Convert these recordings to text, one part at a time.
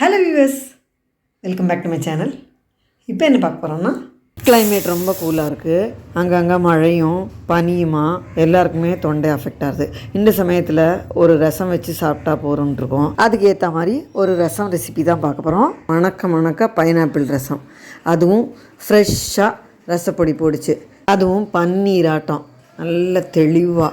Hello viewers welcome back to my channel இப்போ என்ன பார்க்க போகிறோம்னா கிளைமேட் ரொம்ப கூலாக இருக்குது அங்கங்கே மழையும் பனியுமா எல்லாருக்குமே தொண்டை அஃபெக்ட் ஆகுது. இந்த சமயத்தில் ஒரு ரசம் வச்சு சாப்பிட்டா போகிறோம்னு இருக்கோம். அதுக்கு ஏற்ற மாதிரி ஒரு ரசம் ரெசிபி தான் பார்க்க போகிறோம் மணக்க மணக்க பைனாப்பிள் ரசம். அதுவும் ஃப்ரெஷ்ஷாக ரசப்பொடி போடுச்சு. அதுவும் பன்னீராட்டம் நல்ல தெளிவாக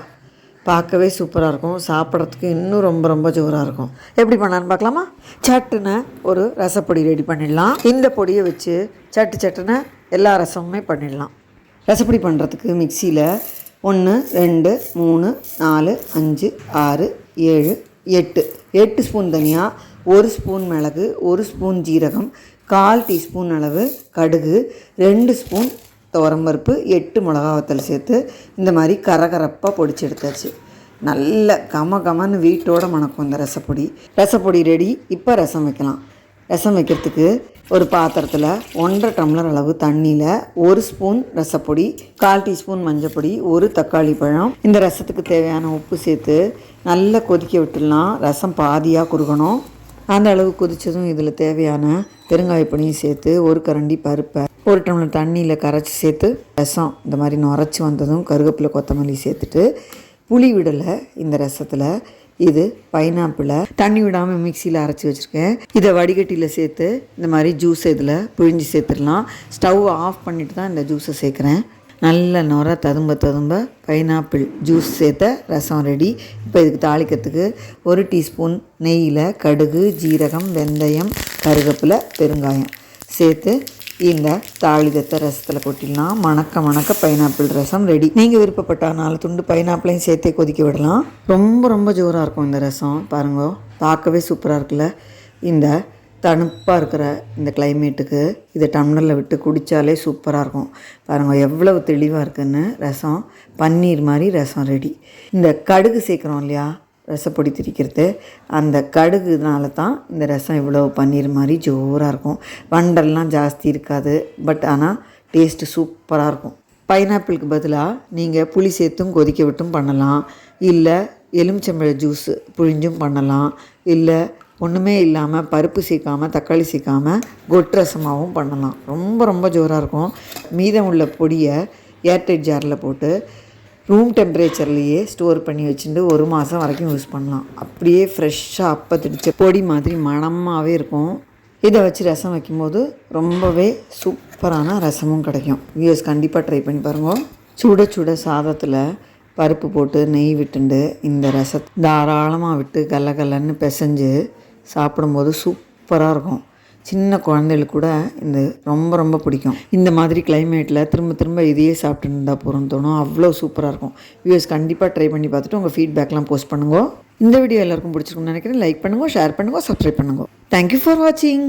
பார்க்கவே சூப்பராக இருக்கும். சாப்பிட்றதுக்கு இன்னும் ரொம்ப ரொம்ப ஜோராக இருக்கும். எப்படி பண்ணான்னு பார்க்கலாமா? சட்டுன்னு ஒரு ரசப்பொடி ரெடி பண்ணிடலாம். இந்த பொடியை வச்சு சட்டு சட்டுன்னு எல்லா ரசமுமே பண்ணிடலாம். ரசப்பொடி பண்ணுறதுக்கு மிக்சியில் ஒன்று ரெண்டு மூணு நாலு அஞ்சு ஆறு ஏழு எட்டு. எட்டு ஸ்பூன் தனியாக ஒரு ஸ்பூன் மிளகு ஒரு ஸ்பூன் ஜீரகம் கால் டீஸ்பூன் அளவு கடுகு ரெண்டு ஸ்பூன் துவரம்பருப்பு எட்டு மிளகா வத்தல் சேர்த்து இந்த மாதிரி கரகரப்பாக பொடிச்சு எடுத்தாச்சு. நல்ல கம கமன்னு வீட்டோட மணக்கும் இந்த ரசப்பொடி. ரசப்பொடி ரெடி இப்போ ரசம் வைக்கலாம். ரசம் வைக்கிறதுக்கு ஒரு பாத்திரத்தில் ஒன்றரை டம்ளர் அளவு தண்ணியில் ஒரு ஸ்பூன் ரசப்பொடி கால் டீஸ்பூன் மஞ்சப்பொடி ஒரு தக்காளி பழம். இந்த ரசத்துக்கு தேவையான உப்பு சேர்த்து நல்லா கொதிக்க விட்டுடலாம். ரசம் பாதியாக குறுகணும். அந்த அளவு கொதித்ததும் இதில் தேவையான பெருங்காயப்பொடியும் சேர்த்து ஒரு கரண்டி பருப்பை ஒரு டம்ளர் தண்ணியில் கரைச்சி சேர்த்து ரசம் இந்த மாதிரி நுரைச்சி வந்ததும் கருவேப்பிலை கொத்தமல்லி சேர்த்துட்டு புளி விடலை இந்த ரசத்தில். இது பைனாப்பிளை தண்ணி விடாமல் மிக்சியில் அரைச்சி வச்சுருக்கேன். இதை வடிகட்டியில் சேர்த்து இந்த மாதிரி ஜூஸ் இதில் புழிஞ்சு சேர்த்துடலாம். ஸ்டவ் ஆஃப் பண்ணிட்டு தான் இந்த ஜூஸை சேர்க்குறேன். நல்ல நுர ததும்ப ததும்ப பைனாப்பிள் ஜூஸ் சேர்த்த ரசம் ரெடி இப்போ இதுக்கு தாளிக்கிறதுக்கு ஒரு டீஸ்பூன் நெய்யில் கடுகு ஜீரகம் வெந்தயம் கருவேப்பிலை பெருங்காயம் சேர்த்து இந்த தாளிதத்தை ரசத்தில் கொட்டிடலாம். மணக்க மணக்க பைனாப்பிள் ரசம் ரெடி நீங்கள் விருப்பப்பட்ட நாலு துண்டு பைனாப்பிளையும் சேர்த்தே கொதிக்க விடலாம். ரொம்ப ரொம்ப ஜோராக இருக்கும் இந்த ரசம். பாருங்க பார்க்கவே சூப்பராக இருக்குல்ல? இந்த தணுப்பாக இருக்கிற இந்த கிளைமேட்டுக்கு இதை டம்ளரில் விட்டு குடித்தாலே சூப்பராக இருக்கும். பாருங்கள் எவ்வளவு தெளிவாக இருக்குன்னு. ரசம் பன்னீர் மாதிரி ரசம் ரெடி இந்த கடுகு சேர்க்குறோம் இல்லையா? ரசப்பொடி திரிக்கிறது அந்த கடுகுனால தான் இந்த ரசம் இவ்வளோ பன்னீர் மாதிரி ஜோராக இருக்கும். வண்டெல்லாம் ஜாஸ்தி இருக்காது. பட் ஆனால் டேஸ்ட்டு சூப்பராக இருக்கும். பைனாப்பிளுக்கு பதிலாக நீங்கள் புளி சேர்த்தும் கொதிக்க விட்டும் பண்ணலாம். இல்லை எலுமிச்சம்பழ ஜூஸ் புழிஞ்சும் பண்ணலாம். இல்லை ஒன்றுமே இல்லாமல் பருப்பு சேர்க்காமல் தக்காளி சேர்க்காமல் கொட்டு ரசமாகவும் பண்ணலாம். ரொம்ப ரொம்ப ஜோராக இருக்கும். மீதம் உள்ள பொடியை ஏர்டைட் ஜாரில் போட்டு ரூம் டெம்பரேச்சர்லேயே ஸ்டோர் பண்ணி வச்சுட்டு ஒரு மாதம் வரைக்கும் யூஸ் பண்ணலாம். அப்படியே ஃப்ரெஷ்ஷாக அப்போ திடிச்ச பொடி மாதிரி மணமாகவே இருக்கும். இதை வச்சு ரசம் வைக்கும்போது ரொம்பவே சூப்பரான ரசமும் கிடைக்கும். வியூஸ் கண்டிப்பாக ட்ரை பண்ணி பாருங்கள் சுட சுட சாதத்தில் பருப்பு போட்டு நெய் விட்டுண்டு இந்த ரசத்தை தாராளமாக விட்டு கல்ல கல்லன்னு பிசைஞ்சு சாப்பிடும்போது சூப்பராக இருக்கும். சின்ன குழந்தைகளுக்கு கூட இந்த ரொம்ப ரொம்ப பிடிக்கும். இந்த மாதிரி கிளைமேட்டில் திரும்ப திரும்ப இதையே சாப்பிட்டு இருந்தால் போகிறோம்னு தோணும். அவ்வளோ சூப்பராக இருக்கும். வியூஸ் கண்டிப்பாக ட்ரை பண்ணி பார்த்துட்டு உங்கள் ஃபீட்பேக்லாம் போஸ்ட் பண்ணுங்க. இந்த வீடியோ எல்லாருக்கும் பிடிச்சிருக்குன்னு நினைக்கிறேன். லைக் பண்ணுங்க ஷேர் பண்ணுங்க சப்ஸ்கிரைப் பண்ணுங்க. தேங்க்யூ ஃபார் வாட்சிங்